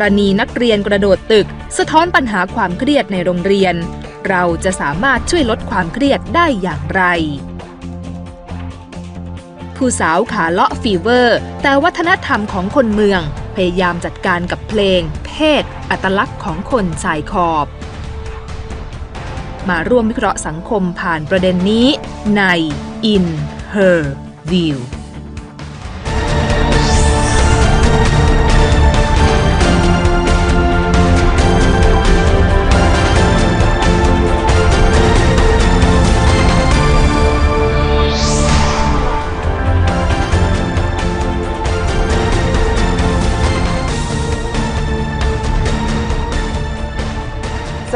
รณีนักเรียนกระโดดตึก สะท้อนปัญหาความเครียดในโรงเรียน เราจะสามารถช่วยลดความเครียดได้อย่างไรผู้สาวขาเลาะฟีเวอร์ แต่วัฒนธรรมของคนเมือง พยายามจัดการกับเพลง เพศ อัตลักษณ์ของคนชายขอบ มาร่วมวิเคราะห์สังคมผ่านประเด็นนี้ใน In Her View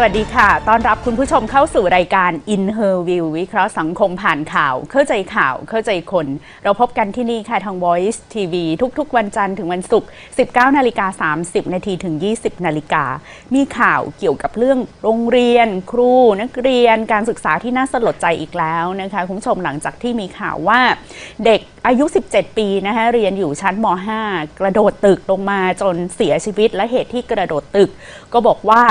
สวัสดีค่ะ ต้อนรับคุณผู้ชมเข้าสู่รายการ In Her View วิเคราะห์สังคมผ่านข่าว เข้าใจข่าว เข้าใจคน เราพบกันที่นี่ค่ะทาง Voice TV ทุกๆ วันจันทร์ถึงวันศุกร์ 19 นาฬิกา 30 นาทีถึง 20 นาฬิกา มีข่าวเกี่ยวกับเรื่องโรงเรียน ครู นักเรียน การศึกษาที่น่าสลดใจอีกแล้วนะคะ คุณผู้ชมหลังจากที่มีข่าวว่าเด็กอายุ 17 ปีนะคะเรียนอยู่ชั้นม .5 กระโดดตึกลงมาจนเสียชีวิตและเหตุที่กระโดดตึก ก็บอกว่า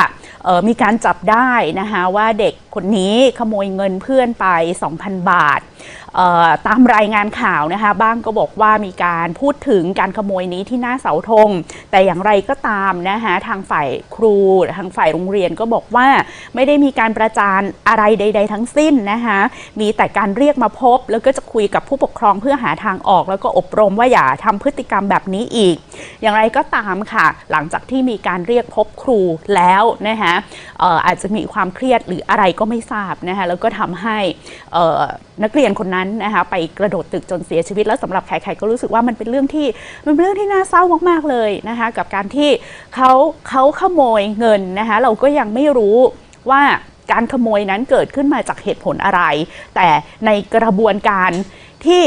มีการจับได้นะคะว่าเด็ก คนนี้ขโมยเงินเพื่อนไป 2,000 บาท ตามรายงานข่าวนะคะบ้างก็บอกว่ามีการพูดถึงการขโมยนี้ที่หน้าเสาธง แต่อย่างไรก็ตามนะคะทางฝ่ายครูทางฝ่ายโรงเรียนก็บอกว่าไม่ได้มีการประจานอะไรใด ๆ ทั้งสิ้นนะคะมีแต่การเรียกมาพบ แล้วก็จะคุยกับผู้ปกครองเพื่อหาทางออก แล้วก็อบรมว่าอย่าทำพฤติกรรมแบบนี้อีก อย่างไรก็ตามค่ะ หลังจากที่มีการเรียกพบครูแล้วนะคะอออาจจะมีความเครียดหรืออะไรก็ไม่ทราบนะคะแล้วก็ทำให้นักเรียนคนนั้นนะคะไปกระโดดตึกจนเสียชีวิต แล้วสำหรับใครๆก็รู้สึกว่ามันเป็นเรื่องที่มันเป็นเรื่องที่น่าเศร้ามากๆเลยนะคะกับการที่เขาเขาขโมยเงินนะคะเราก็ยังไม่รู้ว่าการขโมยนั้นเกิดขึ้นมาจากเหตุผลอะไร แต่ในกระบวนการที่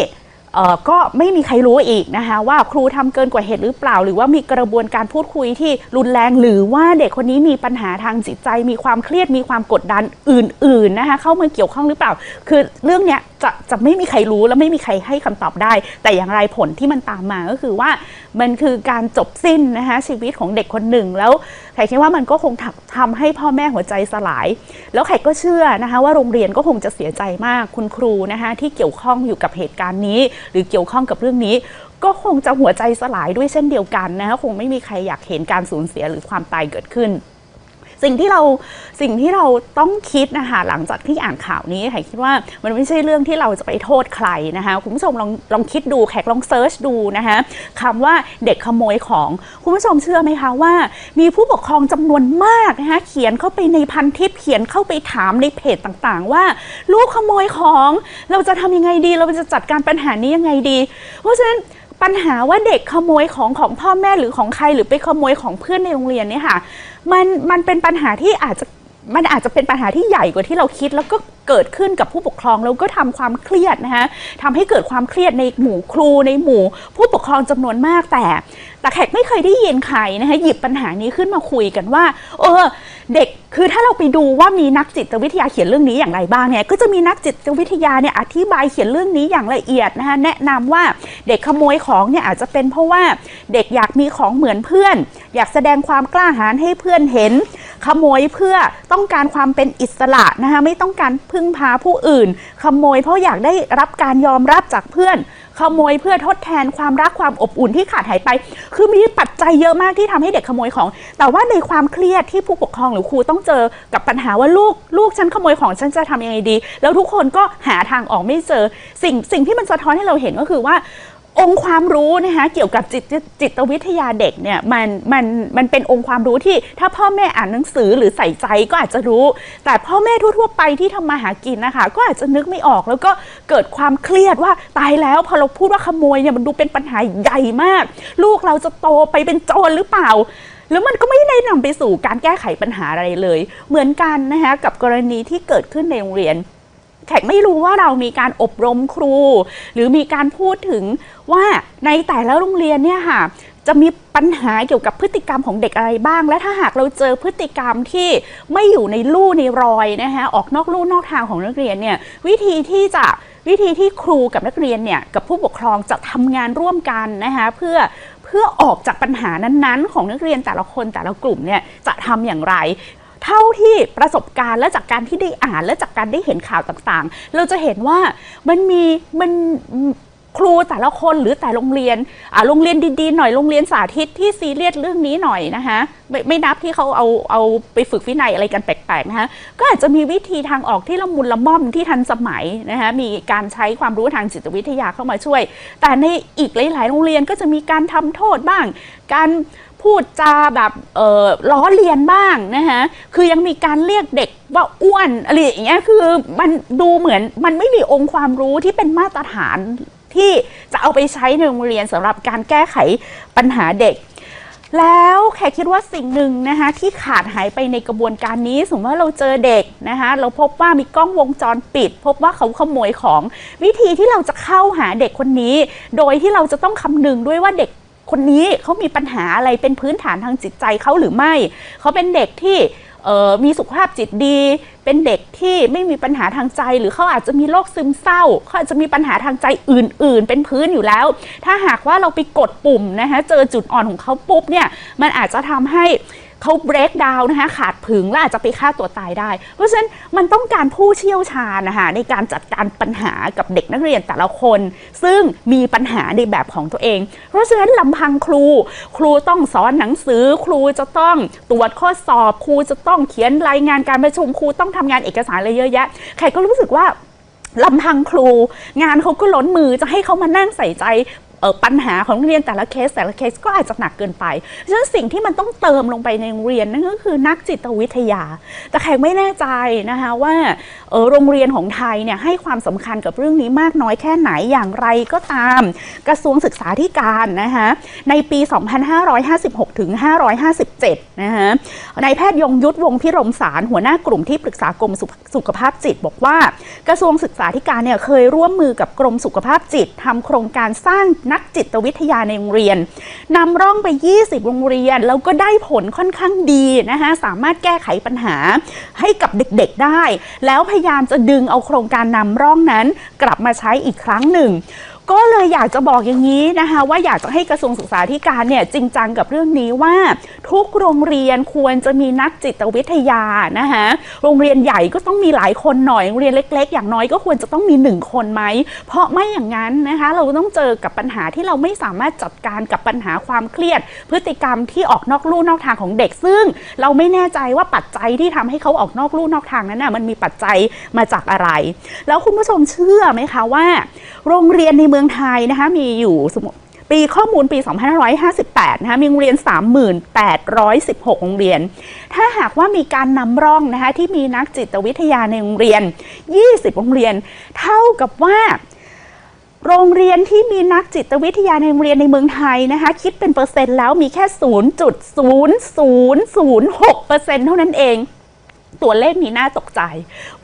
ก็ไม่มีใครรู้อีกนะคะว่าครูทำเกินกว่าเหตุหรือเปล่า หรือว่ามีกระบวนการพูดคุยที่รุนแรงหรือว่าเด็กคนนี้มีปัญหาทางจิตใจ มีความเครียดมีความกดดันอื่น ๆนะคะเข้ามาเกี่ยวข้องหรือเปล่า คือเรื่องเนี้ย จะจะไม่มีใครรู้และไม่มีใครให้คำตอบได้ แต่อย่างไรผลที่มันตามมาก็คือว่ามันคือการจบสิ้นนะคะชีวิตของเด็กคนหนึ่งแล้วใครคิดว่ามันก็คงทำทำให้พ่อแม่หัวใจสลาย แล้วใครก็เชื่อนะคะว่าโรงเรียนก็คงจะเสียใจมากคุณครูนะคะที่เกี่ยวข้องอยู่กับเหตุการณ์นี้ หรือเกี่ยวข้องกับเรื่องนี้ ก็คงจะหัวใจสลายด้วยเช่นเดียวกันนะคะคงไม่มีใครอยากเห็นการสูญเสียหรือความตายเกิดขึ้น สิ่งที่เราสิ่งที่เราต้องคิดนะคะหลังจากที่อ่านข่าวนี้ค่คิดว่ามันไม่ใช่เรื่องที่เราจะไปโทษใครนะคะคุณผู้ชมลองลองคิดดูแขกลองเซิร์ชดูนะคะคำว่าเด็กขโมยของคุณผู้ชมเชื่อไหมคะว่า มีผู้ปกครองจำนวนมากนะคะเขียนเข้าไปในพันทิปเขียนเข้าไปถามในเพจต่างๆ ว่า ลูกขโมยของเราจะทำยังไงดี เราจะจัดการปัญหานี้ยังไงดี เพราะฉะนั้น ปัญหาว่าเด็กขโมยของของพ่อแม่หรือของใครหรือไปขโมยของเพื่อนในโรงเรียนเนี่ยค่ะมันมันเป็นปัญหาที่อาจจะมันอาจจะเป็นปัญหาที่ใหญ่กว่าที่เราคิดแล้วก็เกิดขึ้นกับผู้ปกครองแล้วก็ทำความเครียดนะคะทำให้เกิดความเครียดในหมู่ครูในหมู่ ผู้ปกครองจำนวนมากแต่ แต่แขกไม่เคยได้ยินใครนะคะหยิบปัญหานี้ขึ้นมาคุยกันว่า เออ เด็กคือถ้าเราไปดูว่ามีนักจิตวิทยาเขียนเรื่องนี้อย่างไรบ้างเนี่ยก็จะมีนักจิตวิทยาเนี่ยอธิบายเขียนเรื่องนี้อย่างละเอียดนะคะแนะนำว่าเด็กขโมยของเนี่ยอาจจะเป็นเพราะว่าเด็กอยากมีของเหมือนเพื่อน อยากแสดงความกล้าหาญให้เพื่อนเห็น ขโมยเพื่อต้องการความเป็นอิสระนะคะไม่ต้องการพึ่งพาผู้อื่น ขโมยเพราะอยากได้รับการยอมรับจากเพื่อน ขโมยเพื่อทดแทนความรักความอบอุ่นที่ขาดหายไป คือมีปัจจัยเยอะมากที่ทำให้เด็กขโมยของ แต่ว่าในความเครียดที่ผู้ปกครองหรือครูต้องเจอกับปัญหาว่าลูกลูกฉันขโมยของฉันจะทำยังไงดี แล้วทุกคนก็หาทางออกไม่เจอสิ่งสิ่งที่มันสะท้อนให้เราเห็นก็คือว่า องค์ความรู้นะคะเกี่ยวกับจิตจิตวิทยาเด็กเนี่ยมันมันมันเป็นองค์ความรู้ที่ถ้าพ่อแม่อ่านหนังสือหรือใส่ใจก็อาจจะรู้ แต่พ่อแม่ทั่วๆไปที่ทำมาหากินนะคะ ก็อาจจะนึกไม่ออกแล้วก็เกิดความเครียดว่าตายแล้วพอเราพูดว่าขโมยเนี่ยมันดูเป็นปัญหาใหญ่มาก ลูกเราจะโตไปเป็นโจรหรือเปล่าแล้วมันก็ไม่ได้นำไปสู่การแก้ไขปัญหาอะไรเลย เหมือนกันนะคะกับกรณีที่เกิดขึ้นในโรงเรียน แขกไม่รู้ว่าเรามีการอบรมครู หรือมีการพูดถึงว่าในแต่ละโรงเรียนเนี่ยค่ะจะมีปัญหาเกี่ยวกับพฤติกรรมของเด็กอะไรบ้าง และถ้าหากเราเจอพฤติกรรมที่ไม่อยู่ในลู่ในรอยนะคะออกนอกลู่นอกทางของนักเรียนเนี่ยวิธีที่จะวิธีที่ครูกับนักเรียนเนี่ยกับผู้ปกครองจะทำงานร่วมกันนะคะเพื่อเพื่อออกจากปัญหานั้นๆ ของนักเรียนแต่ละคนแต่ละกลุ่มเนี่ยจะทำอย่างไร เท่าที่ประสบการณ์และจากการที่ได้อ่านและจากการได้เห็นข่าวต่างๆ เราจะเห็นว่ามันมีมันครูแต่ละคนหรือแต่โรงเรียนอ่าโรงเรียนดีๆหน่อยโรงเรียนสาธิตที่ซีเรียสเรื่องนี้หน่อยนะคะไม่ไม่นับที่เขาเอาเอาไปฝึกวินัยอะไรกันแปลกๆนะคะก็อาจจะมีวิธีทางออกที่ละมุนละม่อมที่ทันสมัยนะคะมีการใช้ความรู้ทางจิตวิทยาเข้ามาช่วย แต่ในอีกหลายๆ โรงเรียนก็จะมีการทำโทษบ้าง การ พูดจาแบบเอ่อล้อเลียนบ้างนะคะคือยังมีการเรียกเด็กว่าอ้วนอะไรอย่างเงี้ยคือมันดูเหมือนมันไม่มีองค์ความรู้ที่เป็นมาตรฐานที่จะเอาไปใช้ในโรงเรียนสำหรับการแก้ไขปัญหาเด็ก แล้วแขกคิดว่าสิ่งหนึ่งนะคะที่ขาดหายไปในกระบวนการนี้ สมมติว่าเราเจอเด็กนะคะเราพบว่ามีกล้องวงจรปิด พบว่าเขาขโมยของวิธีที่เราจะเข้าหาเด็กคนนี้ โดยที่เราจะต้องคำนึงด้วยว่าเด็ก คนนี้เขามีปัญหาอะไรเป็นพื้นฐานทางจิตใจเขาหรือไม่ เขาเป็นเด็กที่มีสุขภาพจิตดี เป็นเด็กที่ไม่มีปัญหาทางใจ หรือเขาอาจจะมีโรคซึมเศร้า เขาอาจจะมีปัญหาทางใจอื่น ๆ เป็นพื้นอยู่แล้ว ถ้าหากว่าเราไปกดปุ่มนะคะเจอจุดอ่อนของเขาปุ๊บเนี่ย มันอาจจะทำให้ เขาเบรกดาวนะคะขาดผึงและอาจจะไปฆ่าตัวตายได้ เพราะฉะนั้นมันต้องการผู้เชี่ยวชาญนะคะในการจัดการปัญหากับเด็กนักเรียนแต่ละคน ซึ่งมีปัญหาในแบบของตัวเอง เพราะฉะนั้นลำพังครู ครูต้องสอนหนังสือ ครูจะต้องตรวจข้อสอบ ครูจะต้องเขียนรายงานการประชุมครูต้องทำงานเอกสารอะไรเยอะแยะใครก็รู้สึกว่าลำพังครู งานเขาก็ล้นมือจะให้เขามานั่งใส่ใจ ปัญหาของนักเรียนแต่ละเคสแต่ละเคสก็อาจจะหนักเกินไปฉะนั้นสิ่งที่มันต้องเติมลงไปในโรงเรียนนั่นก็คือนักจิตวิทยา แต่แขกไม่แน่ใจนะคะว่าโรงเรียนของไทยเนี่ยให้ความสำคัญกับเรื่องนี้มากน้อยแค่ไหนอย่างไรก็ตาม กระทรวงศึกษาธิการนะคะในปี 2556ถึง557นะคะนายแพทย์ยงยุทธวงพิรมสารหัวหน้ากลุ่มที่ปรึกษากรมสุขสุขภาพจิต บอกว่ากระทรวงศึกษาธิการเนี่ยเคยร่วมมือกับกรมสุขภาพจิตทำโครงการสร้างนักจิตวิทยาในโรงเรียนนำร่องไป 20 โรงเรียน แล้วก็ได้ผลค่อนข้างดีนะคะสามารถแก้ไขปัญหาให้กับเด็กๆได้ แล้วพยายามจะดึงเอาโครงการนำร่องนั้นกลับมาใช้อีกครั้งหนึ่ง ก็เลยอยากจะบอกอย่างนี้นะคะ ว่าอยากจะให้กระทรวงศึกษาธิการเนี่ยจริงจังกับเรื่องนี้ว่า ทุกโรงเรียนควรจะมีนักจิตวิทยานะคะโรงเรียนใหญ่ก็ต้องมีหลายคนหน่อยโรงเรียนเล็ก ๆ อย่างน้อยก็ควรจะต้องมีหนึ่งคนไหมเพราะไม่อย่างนั้นนะคะ เราต้องเจอกับปัญหาที่เราไม่สามารถจัดการกับปัญหาความเครียด พฤติกรรมที่ออกนอกลู่นอกทางของเด็ก ซึ่งเราไม่แน่ใจว่าปัจจัยที่ทำให้เขาออกนอกลู่นอกทางนั้นน่ะมันมีปัจจัยมาจากอะไร แล้วคุณผู้ชมเชื่อไหมคะว่า โรงเรียนในเมืององไทยนะคะมีอยู่สมมติปีข้อมูลปี 2558 นะคะมีโรงเรียน 3816 โรงเรียน ถ้าหากว่ามีการนำร่องนะคะที่มีนักจิตวิทยาในโรงเรียน 20 โรงเรียน เท่ากับว่า โรงเรียนที่มีนักจิตวิทยาในโรงเรียนในเมืองไทยนะคะคิดเป็นเปอร์เซ็นต์แล้วมีแค่ 0.0006%เท่านั้นเอง ตัวเลขนี้น่าตกใจ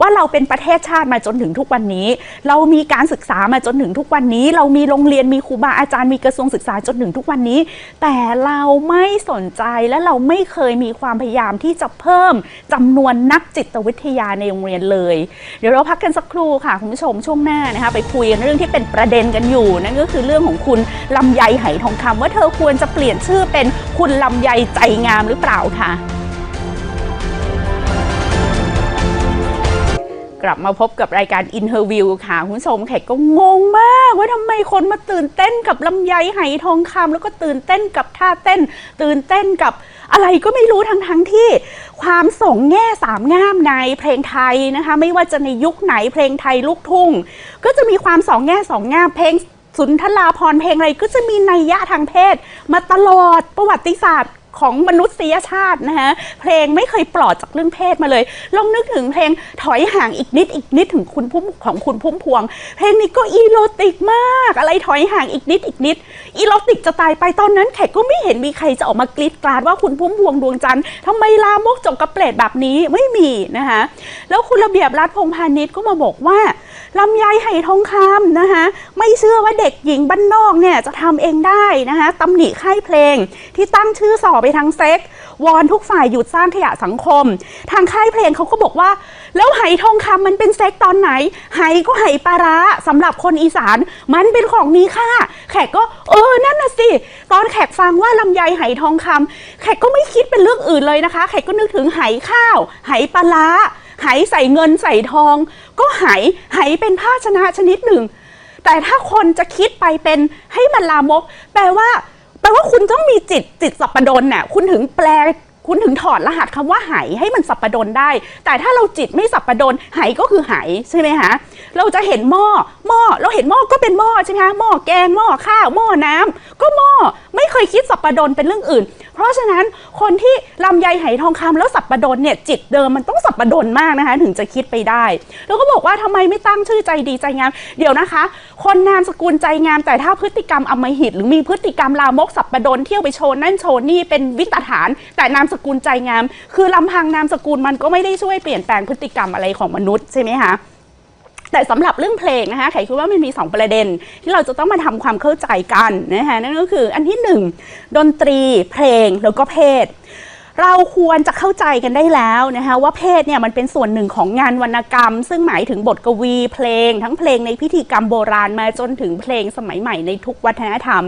ว่าเราเป็นประเทศชาติมาจนถึงทุกวันนี้ เรามีการศึกษามาจนถึงทุกวันนี้ เรามีโรงเรียนมีครูบาอาจารย์มีกระทรวงศึกษาจนถึงทุกวันนี้ แต่เราไม่สนใจและเราไม่เคยมีความพยายามที่จะเพิ่มจำนวนนักจิตวิทยาในโรงเรียนเลย เดี๋ยวเราพักกันสักครู่ค่ะคุณผู้ชมช่วงหน้านะคะไปคุยกันเรื่องที่เป็นประเด็นกันอยู่นั่นก็คือเรื่องของคุณลำไยไหทองคำว่าเธอควรจะเปลี่ยนชื่อเป็นคุณลำไยใจงามหรือเปล่าค่ะ กลับมาพบกับรายการ Interview ค่ะ คุณผู้ชมแขกก็งงมาก ว่าทำไมคนมาตื่นเต้นกับลำไยไหทองคำแล้วก็ตื่นเต้นกับท่าเต้น ตื่นเต้นกับอะไรก็ไม่รู้ทั้งทั้งที่ ความสองแง่สามง่ามในเพลงไทยนะคะ ไม่ว่าจะในยุคไหนเพลงไทยลูกทุ่ง ก็จะมีความสองแง่สองง่ามเพลงสุนทราพรเพลงอะไรก็จะมีนัยยะทางเพศ มาตลอดประวัติศาสตร์ ของมนุษยชาตินะคะเพลงไม่เคยปลอดจากเรื่องเพศมาเลย ลองนึกถึงเพลงถอยห่างอีกนิดอีกนิดถึงคุณพุ่มของคุณพุ่มพวง เพลงนี้ก็อีโรติกมาก อะไรถอยห่างอีกนิดอีกนิด อีโรติกจะตายไปตอนนั้นแขกก็ไม่เห็นมีใครจะออกมากรีดกราดว่าคุณพุ่มพวงดวงจันทร์ทำไมลามกจกกระเปรดแบบนี้ไม่มีนะคะแล้วคุณระเบียบรัฐพงพาณิชย์ก็มาบอกว่าลำไยไหทองคำนะคะไม่เชื่อว่าเด็กหญิงบ้านนอกเนี่ยจะทำเองได้นะคะตำหนิค่ายเพลงที่ตั้งชื่อสอบไปไปทางเซ็ก วอนทุกฝ่ายหยุดสร้างขยะสังคม ทางค่ายเพลงเขาก็บอกว่า แล้วไหทองคำมันเป็นเซ็กตอนไหน ไหก็ไหปลาร้าสำหรับคนอีสาน มันเป็นของมีค่า แขกก็เออนั่นน่ะสิ ตอนแขกฟังว่าลำไยไหทองคำแขกก็ไม่คิดเป็นเรื่องอื่นเลยนะคะ แขกก็นึกถึงไหข้าว ไหปลาร้าไหใส่เงินใส่ทอง ก็ไหไหเป็นภาชนะชนิดหนึ่ง แต่ถ้าคนจะคิดไปเป็นให้มันลามก แปลว่า แปลว่าคุณต้องมีจิตจิตสัปปดนน่ะคุณถึงแปล คุณถึงถอดรหัสคำว่าไหให้มันสับปปดนได้ แต่ถ้าเราจิตไม่สับปปดนไหก็คือไหใช่ไหมคะเราจะเห็นหม้อหม้อเราเห็นหม้อก็เป็นหม้อใช่ไหมคะหม้อแกงหม้อข้าวหม้อน้ำก็หม้อไม่เคยคิดสับปปดนเป็นเรื่องอื่น เพราะฉะนั้นคนที่ลำไยไหทองคำแล้วสับปปดนเนี่ยจิตเดิมมันต้องสับปปดนมากนะคะ ถึงจะคิดไปได้ แล้วก็บอกว่าทำไมไม่ตั้งชื่อใจดีใจงามเดี๋ยวนะคะ คนนามสกุลใจงาม แต่ถ้าพฤติกรรมอมหิตหรือมีพฤติกรรมลามกสับปปดนเที่ยวไปโชว์นั่นโชว์นี่เป็นวิตฐาน แต่นามสกุลใจงาม คือลำพังนามสกุลมันก็ไม่ได้ช่วยเปลี่ยนแปลงพฤติกรรมอะไรของมนุษย์ใช่ไหมคะแต่สำหรับเรื่องเพลงนะคะไขคิดว่ามันมี 2 ประเด็น ที่เราจะต้องมาทำความเข้าใจกันนะคะนั่นก็คืออันที่ 1 ดนตรีเพลงแล้วก็เพศ เราควรจะเข้าใจกันได้แล้วนะคะว่าเพศเนี่ยมันเป็นส่วนหนึ่งของงานวรรณกรรม ซึ่งหมายถึงบทกวี เพลง ทั้งเพลงในพิธีกรรมโบราณมาจนถึงเพลงสมัยใหม่ในทุกวัฒนธรรม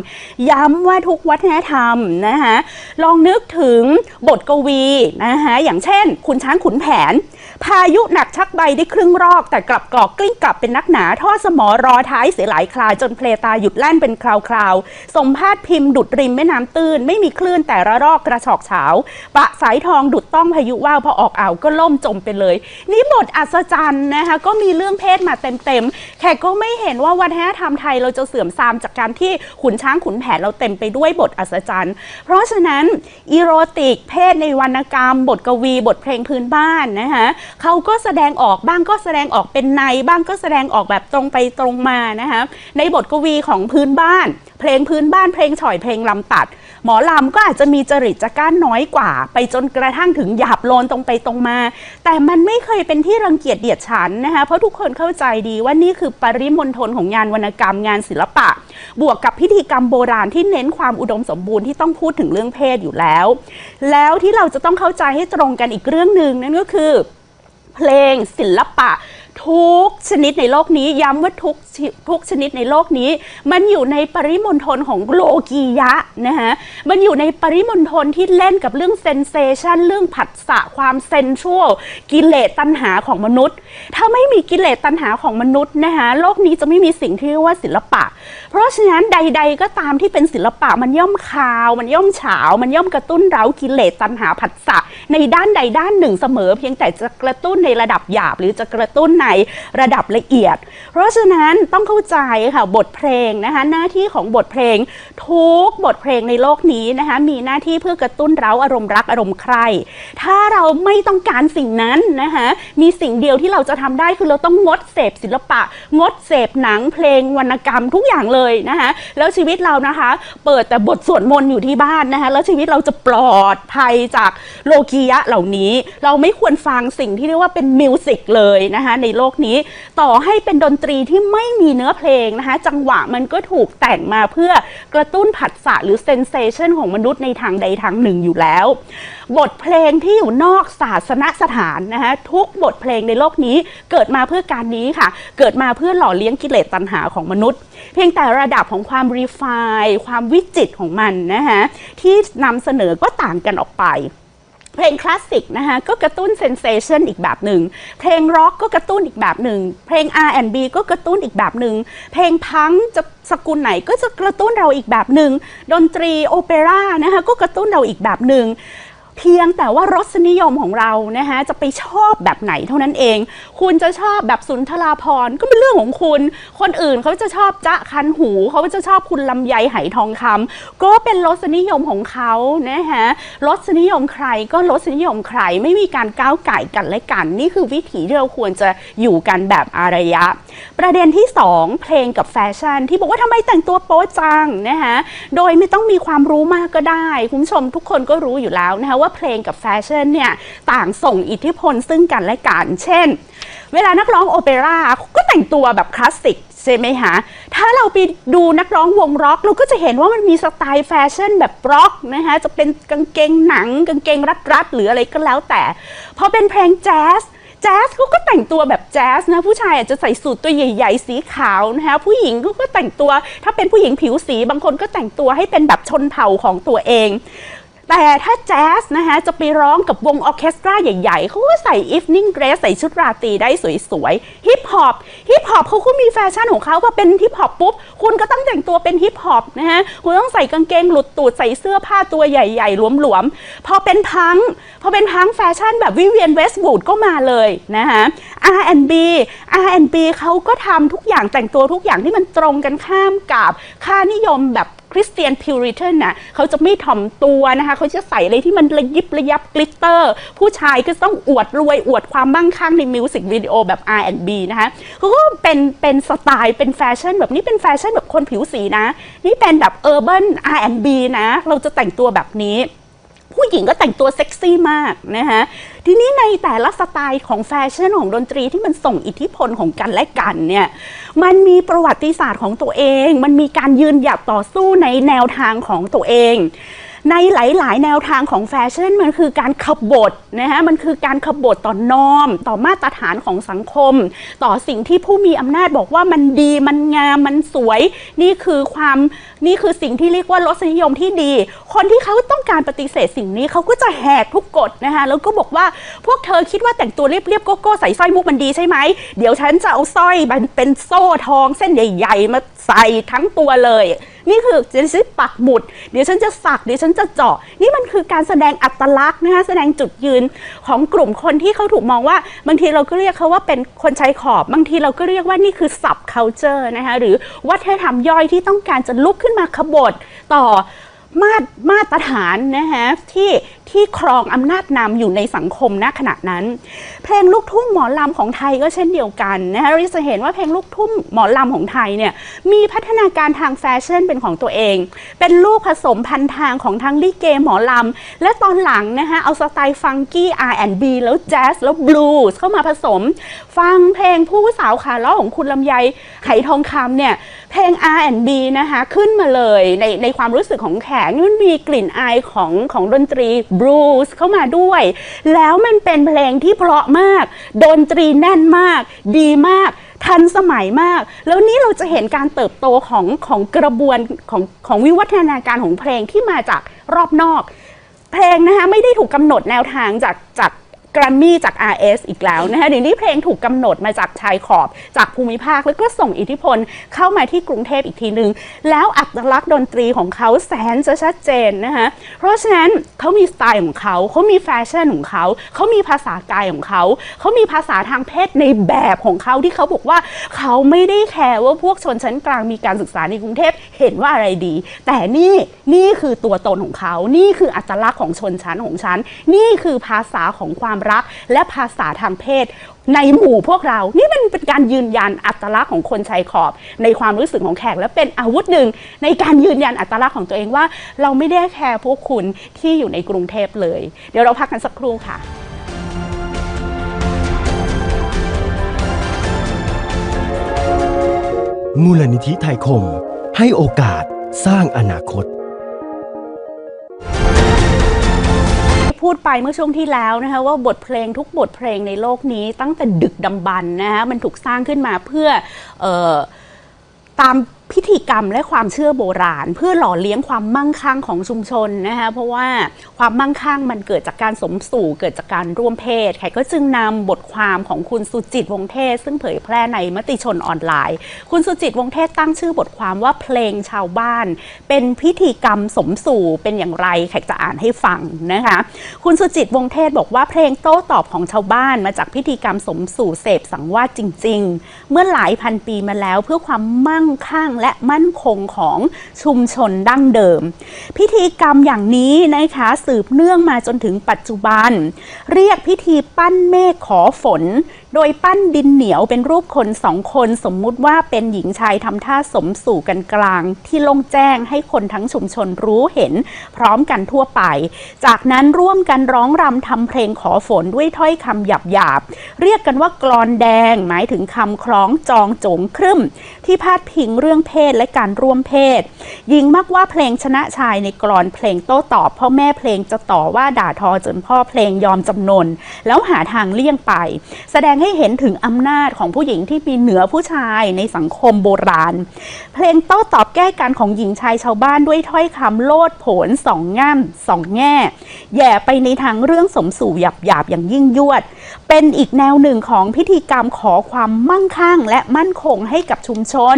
ย้ำว่าทุกวัฒนธรรมนะคะลองนึกถึงบทกวีนะคะอย่างเช่นขุนช้างขุนแผน พายุหนักชักใบได้ครึ่งรอก แต่กลับกรอกกลิ้งกลับเป็นนักหนาท่อสมอรอท้ายเสียหลายคลาจนเพลตาหยุดแล่นเป็นคราวๆสมพาดพิมพ์ดุดริมแม่น้ำตื้น ไม่มีคลื่นแต่ระรอกกระชอกเฉาปะสายทองดุดต้องพายุว่าวพอออกอ่าวก็ล่มจมไปเลย นี่บทอัศจรรย์นะคะก็มีเรื่องเพศมาเต็มๆแขกก็ไม่เห็นว่าวัฒนธรรมไทยเราจะเสื่อมทรามจากการที่ขุนช้างขุนแผนเราเต็มไปด้วยบทอัศจรรย์ เพราะฉะนั้นอีโรติกเพศในวรรณกรรม บทกวีบทเพลงพื้นบ้านนะคะเขาก็แสดงออกบ้างก็แสดงออกเป็นในบ้างก็แสดงออกแบบตรงไปตรงมานะคะในบทกวีของพื้นบ้าน เพลงพื้นบ้านเพลงฉ่อยเพลงลำตัด หมอลำก็อาจจะมีจริตจักร้านน้อยกว่า ไปจนกระทั่งถึงหยาบโลนตรงไปตรงมา แต่มันไม่เคยเป็นที่รังเกียจเดียดฉันนะคะเพราะทุกคนเข้าใจดีว่านี่คือปริมณฑลของงานวรรณกรรมงานศิลปะ บวกกับพิธีกรรมโบราณที่เน้นความอุดมสมบูรณ์ที่ต้องพูดถึงเรื่องเพศอยู่แล้ว แล้วที่เราจะต้องเข้าใจให้ตรงกันอีกเรื่องหนึ่งนั่นก็คือ เพลงศิลปะ ทุกชนิดในโลกนี้ ย้ำว่าทุกชทุกชนิดในโลกนี้ มันอยู่ในปริมณฑลของโลกียะนะคะมันอยู่ในปริมณฑลที่เล่นกับเรื่องเซนเซชันเรื่องผัสสะความเซนชวลกิเลสตัณหาของมนุษย์ ถ้าไม่มีกิเลสตัณหาของมนุษย์นะคะโลกนี้จะไม่มีสิ่งที่เรียกว่าศิลปะ เพราะฉะนั้นใด ๆ ก็ตามที่เป็นศิลปะมันย่อมคาว มันย่อมเฉา มันย่อมกระตุ้นเร้ากิเลสตัณหาผัสสะในด้านใดด้านหนึ่งเสมอ เพียงแต่จะกระตุ้นในระดับหยาบ หรือจะกระตุ้นในระดับละเอียด เพราะฉะนั้นต้องเข้าใจค่ะบทเพลงนะคะหน้าที่ของบทเพลง ทุกบทเพลงในโลกนี้นะคะมีหน้าที่เพื่อกระตุ้นเร้าอารมณ์รักอารมณ์ใคร ถ้าเราไม่ต้องการสิ่งนั้นนะคะมีสิ่งเดียวที่เราจะทำได้คือเราต้องงดเสพศิลปะ งดเสพหนังเพลงวรรณกรรมทุกอย่างเลยนะคะแล้วชีวิตเรานะคะ เปิดแต่บทสวดมนต์อยู่ที่บ้านนะคะแล้วชีวิตเราจะปลอดภัยจากโลกียะเหล่านี้ เราไม่ควรฟังสิ่งที่เรียกว่าเป็นมิวสิกเลยนะคะในโลกนี้ ต่อให้เป็นดนตรีที่ไม่มีเนื้อเพลงนะคะ จังหวะมันก็ถูกแต่งมาเพื่อกระตุ้นผัสสะหรือเซนเซชันของมนุษย์ในทางใดทางหนึ่งอยู่แล้ว บทเพลงที่อยู่นอกศาสนสถานนะคะทุกบทเพลงในโลกนี้เกิดมาเพื่อการนี้ค่ะ เกิดมาเพื่อหล่อเลี้ยงกิเลสตัณหาของมนุษย์ เพียงแต่ระดับของความรีไฟความวิจิตของมันนะคะที่นำเสนอก็ต่างกันออกไป เพลงคลาสสิกนะคะก็กระตุ้นเซนเซชันอีกแบบหนึ่ง เพลงร็อกก็กระตุ้นอีกแบบหนึ่ง เพลง R&B ก็กระตุ้นอีกแบบหนึ่ง เพลงพังจะสกุลไหนก็จะกระตุ้นเราอีกแบบหนึ่ง ดนตรีโอเปร่านะคะก็กระตุ้นเราอีกแบบหนึ่ง เพียงแต่ว่ารสนิยมของเรานะคะจะไปชอบแบบไหนเท่านั้นเอง คุณจะชอบแบบสุนทราพรก็เป็นเรื่องของคุณ คนอื่นเขาจะชอบจ๊ะคันหูเขาจะชอบคุณลำไยไหทองคำก็เป็นรสนิยมของเขานะคะรสนิยมใครก็รสนิยมใครไม่มีการก้าวไก่กันและกัน นี่คือวิถีที่เราควรจะอยู่กันแบบอารยะ ประเด็นที่ 2 เพลงกับแฟชั่น ที่บอกว่าทำไมแต่งตัวโป๊จังนะคะโดยไม่ต้องมีความรู้มากก็ได้ คุณผู้ชมทุกคนก็รู้อยู่แล้วนะคะว่าเพลงกับแฟชั่นเนี่ยต่างส่งอิทธิพลซึ่งกันและกัน เช่น เวลานักร้องโอเปร่าก็แต่งตัวแบบคลาสสิกใช่ไหมคะ ถ้าเราไปดูนักร้องวงร็อก เราก็จะเห็นว่ามันมีสไตล์แฟชั่นแบบร็อกนะคะ จะเป็นกางเกงหนัง กางเกงรัดๆ หรืออะไรก็แล้วแต่ พอเป็นเพลงแจ๊สแจ๊สเขาก็แต่งตัวแบบแจ๊สนะ ผู้ชายอาจจะใส่สูทตัวใหญ่ๆ สีขาวนะคะผู้หญิงเขาก็แต่งตัว ถ้าเป็นผู้หญิงผิวสี บางคนก็แต่งตัวให้เป็นแบบชนเผ่าของตัวเอง แต่ถ้าแจ๊สนะคะจะไปร้องกับวงออเคสตราใหญ่ๆ เขาก็ใส่ evening dress ใส่ชุดราตรีได้สวยๆฮิปฮอปฮิปฮอปเขาก็มีแฟชั่นของเขาพอเป็นฮิปฮอปปุ๊บ คุณก็ต้องแต่งตัวเป็นฮิปฮอปนะฮะคุณต้องใส่กางเกงหลุดตูดใส่เสื้อผ้าตัวใหญ่ๆ หลวมๆ พอเป็นพังพอเป็นพังแฟชั่นแบบวิเวียนเวสต์วูดก็มาเลยนะคะ R&B R&B เขาก็ทำทุกอย่างแต่งตัวทุกอย่างที่มันตรงกันข้ามกับค่านิยมแบบ คริสเตียนพิวริทันน่ะเขาจะไม่ถ่อมตัวนะคะเขาจะใส่อะไรที่มันระยิบระยับกลิตเตอร์ ผู้ชายก็ต้องอวดรวยอวดความมั่งคั่งในมิวสิกวิดีโอแบบ R&B นะคะเขาก็เป็นเป็นสไตล์เป็นแฟชั่น แบบนี้เป็นแฟชั่นแบบคนผิวสีนะ นี่เป็นแบบเออร์เบิร์น R&B นะ เราจะแต่งตัวแบบนี้ ผู้หญิงก็แต่งตัวเซ็กซี่มากนะคะทีนี้ในแต่ละสไตล์ของแฟชั่นของดนตรีที่มันส่งอิทธิพลของกันและกันเนี่ยมันมีประวัติศาสตร์ของตัวเอง มันมีการยืนหยัดต่อสู้ในแนวทางของตัวเอง ในหลาย ๆ แนวทางของแฟชั่นมันคือการขบฏนะฮะมันคือการขบฏต่อนอม ต่อมาตรฐานของสังคม ต่อสิ่งที่ผู้มีอำนาจบอกว่ามันดีมันงามมันสวย นี่คือความนี่คือสิ่งที่เรียกว่ารสนิยมที่ดี คนที่เขาต้องการปฏิเสธสิ่งนี้เขาก็จะแหกทุกกฎนะคะแล้วก็บอกว่าพวกเธอคิดว่าแต่งตัวเรียบๆโกโก้ใส่สร้อยมุกมันดีใช่ไหมเดี๋ยวฉันจะเอาสร้อยมันเป็นโซ่ทองเส้นใหญ่ ๆ มา ใส่ทั้งตัวเลย นี่คือเดี๋ยวฉันปักหมุด เดี๋ยวฉันจะสัก เดี๋ยวฉันจะเจาะ นี่มันคือการแสดงอัตลักษณ์นะคะแสดงจุดยืนของกลุ่มคนที่เขาถูกมองว่า บางทีเราก็เรียกเขาว่าเป็นคนชายขอบ บางทีเราก็เรียกว่านี่คือ sub culture นะคะหรือวัฒนธรรมย่อยที่ต้องการจะลุกขึ้นมาขบฏต่อ มาตรมาตรฐานนะคะที่ที่ครองอำนาจนำอยู่ในสังคมณขณะนั้น เพลงลูกทุ่งหมอลำของไทยก็เช่นเดียวกันนะคะเราจะเห็นว่าเพลงลูกทุ่งหมอลำของไทยเนี่ยมีพัฒนาการทางแฟชั่นเป็นของตัวเอง เป็นลูกผสมพันทางของทั้งลิเกหมอลำและตอนหลังนะคะเอาสไตล์ฟังกี้ R&B แล้วแจ๊สแล้วบลูส์เข้ามาผสม ฟังเพลงผู้สาวขาล้อของคุณลำไยไหทองคำเนี่ยเพลง R&B นะคะขึ้นมาเลยในในความรู้สึกของแขกนี่มันมีกลิ่นอายของของดนตรีบลูส์เข้ามาด้วย แล้วมันเป็นเพลงที่เพราะมาก ดนตรีแน่นมาก ดีมากทันสมัยมาก แล้วนี่เราจะเห็นการเติบโตของของกระบวนของของวิวัฒนาการของเพลงที่มาจากรอบนอก เพลงนะคะไม่ได้ถูกกำหนดแนวทางจากจาก กรมมี่จาก RS อีกแล้วนะคะเดี๋ยวนี้เพลงถูกกำหนดมาจากชายขอบจากภูมิภาค แล้วก็ส่งอิทธิพลเข้ามาที่กรุงเทพอีกทีหนึ่งแล้วอัตลักษณ์ดนตรีของเขาแสนจะชัดเจนนะคะเพราะฉะนั้นเขามีสไตล์ของเขาเขามีแฟชั่นของเขาเขามีภาษากายของเขาเขามีภาษาทางเพศในแบบของเขาที่เขาบอกว่าเขาไม่ได้แคร์ว่าพวกชนชั้นกลางมีการศึกษาในกรุงเทพเห็นว่าอะไรดี แต่นี่นี่คือตัวตนของเขา นี่คืออัตลักษณ์ของชนชั้นของฉันนี่คือภาษาของความรักและภาษาทางเพศ ในหมู่พวกเรา นี่มันเป็นการยืนยันอัตลักษณ์ของคนชายขอบ ในความรู้สึกของแขกและเป็นอาวุธหนึ่ง ในการยืนยันอัตลักษณ์ของตัวเองว่า เราไม่ได้แคร์พวกคุณที่อยู่ในกรุงเทพเลย เดี๋ยวเราพักกันสักครู่ค่ะมูลนิธิไทยคม ให้โอกาสสร้างอนาคต พูดไปเมื่อช่วงที่แล้วนะคะว่าบทเพลงทุกบทเพลงในโลกนี้ตั้งแต่ดึกดำบรรพ์นะคะมันถูกสร้างขึ้นมาเพื่อออตาม พิธีกรรมและความเชื่อโบราณ เพื่อหล่อเลี้ยงความมั่งคั่งของชุมชนนะคะเพราะว่าความมั่งคั่งมันเกิดจากการสมสู่เกิดจากการร่วมเพศแขกก็จึงนำบทความของคุณสุจิตวงศ์เทศ ซึ่งเผยแพร่ในมติชนออนไลน์ คุณสุจิตวงศ์เทศตั้งชื่อบทความว่าเพลงชาวบ้าน เป็นพิธีกรรมสมสู่เป็นอย่างไรแขกจะอ่านให้ฟังนะคะ คุณสุจิตวงศ์เทศบอกว่าเพลงโต้ตอบของชาวบ้านมาจากพิธีกรรมสมสู่เสพสังวาสจริง ๆ เมื่อหลายพันปีมาแล้วเพื่อความมั่งคั่งและมั่นคงของชุมชนดั้งเดิม พิธีกรรมอย่างนี้นะคะสืบเนื่องมาจนถึงปัจจุบัน เรียกพิธีปั้นเมฆขอฝนโดยปั้นดินเหนียวเป็นรูปคนสองคนสมมุติว่าเป็นหญิงชายทำท่าสมสู่กันกลาง ที่ลงแจ้งให้คนทั้งชุมชนรู้เห็นพร้อมกันทั่วไป จากนั้นร่วมกันร้องรำทำเพลงขอฝนด้วยถ้อยคำหยาบๆเรียกกันว่ากลอนแดง หมายถึงคำคล้องจองโจงครึ่ม ที่พาดพิงเรื่องเพศและการร่วมเพศยิงมักว่าเพลงชนะชายในกลอนเพลงโต้ตอบพ่อแม่เพลงจะต่อว่าด่าทอจนพ่อเพลงยอมจำนน แล้วหาทางเลี่ยงไป แสดงให้เห็นถึงอำนาจของผู้หญิงที่มีเหนือผู้ชายในสังคมโบราณ เพลงโต้ตอบแก้กันของหญิงชายชาวบ้านด้วยถ้อยคำโลดโผนสองง่ามสองแง่ แย่ไปในทางเรื่องสมสู่หยาบหยาบอย่างยิ่งยวด เป็นอีกแนวหนึ่งของพิธีกรรมขอความมั่งคั่ง และมั่นคงให้กับชุมชน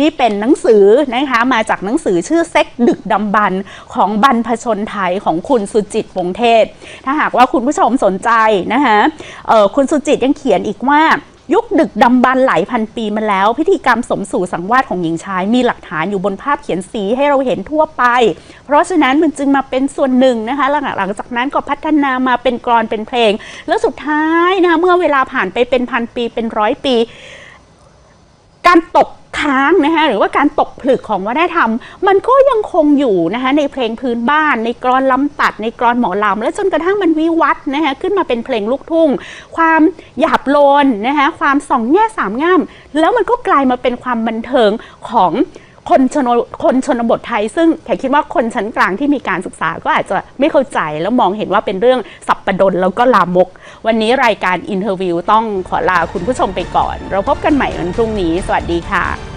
นี่เป็นหนังสือนะคะมาจากหนังสือชื่อเซ็กดึกดำบรรของบรรพชนไทยของคุณสุจิตวงเทศ ถ้าหากว่าคุณผู้ชมสนใจนะคะคุณสุจิตยังเขียนอีกว่ายุคดึกดำบรรพ์หลายพันปีมาแล้ว พิธีกรรมสมสู่สังวาสของหญิงชาย มีหลักฐานอยู่บนภาพเขียนสีให้เราเห็นทั่วไป เพราะฉะนั้นมันจึงมาเป็นส่วนหนึ่งนะคะหลังหลังจากนั้นก็พัฒนามาเป็นกรอนเป็นเพลง แล้วสุดท้ายนะคะเมื่อเวลาผ่านไปเป็นพันปีเป็นร้อยปี การตก ค้างนะคะหรือว่าการตกผลึกของวัฒนธรรม มันก็ยังคงอยู่นะคะในเพลงพื้นบ้าน ในกรอนลำตัด ในกรอนหมอลำและจนกระทั่งมันวิวัฒน์นะคะขึ้นมาเป็นเพลงลูกทุ่ง ความหยาบโลนนะคะความสองแง่สามง่ามแล้วมันก็กลายมาเป็นความบันเทิงของ คนชนคนชนบทไทย ซึ่งแขกคิดว่าคนชั้นกลางที่มีการศึกษาก็อาจจะไม่เข้าใจแล้วมองเห็นว่าเป็นเรื่องสับประดนแล้วก็ลามก วันนี้รายการอินเทอร์วิวต้องขอลาคุณผู้ชมไปก่อน เราพบกันใหม่วันพรุ่งนี้ สวัสดีค่ะ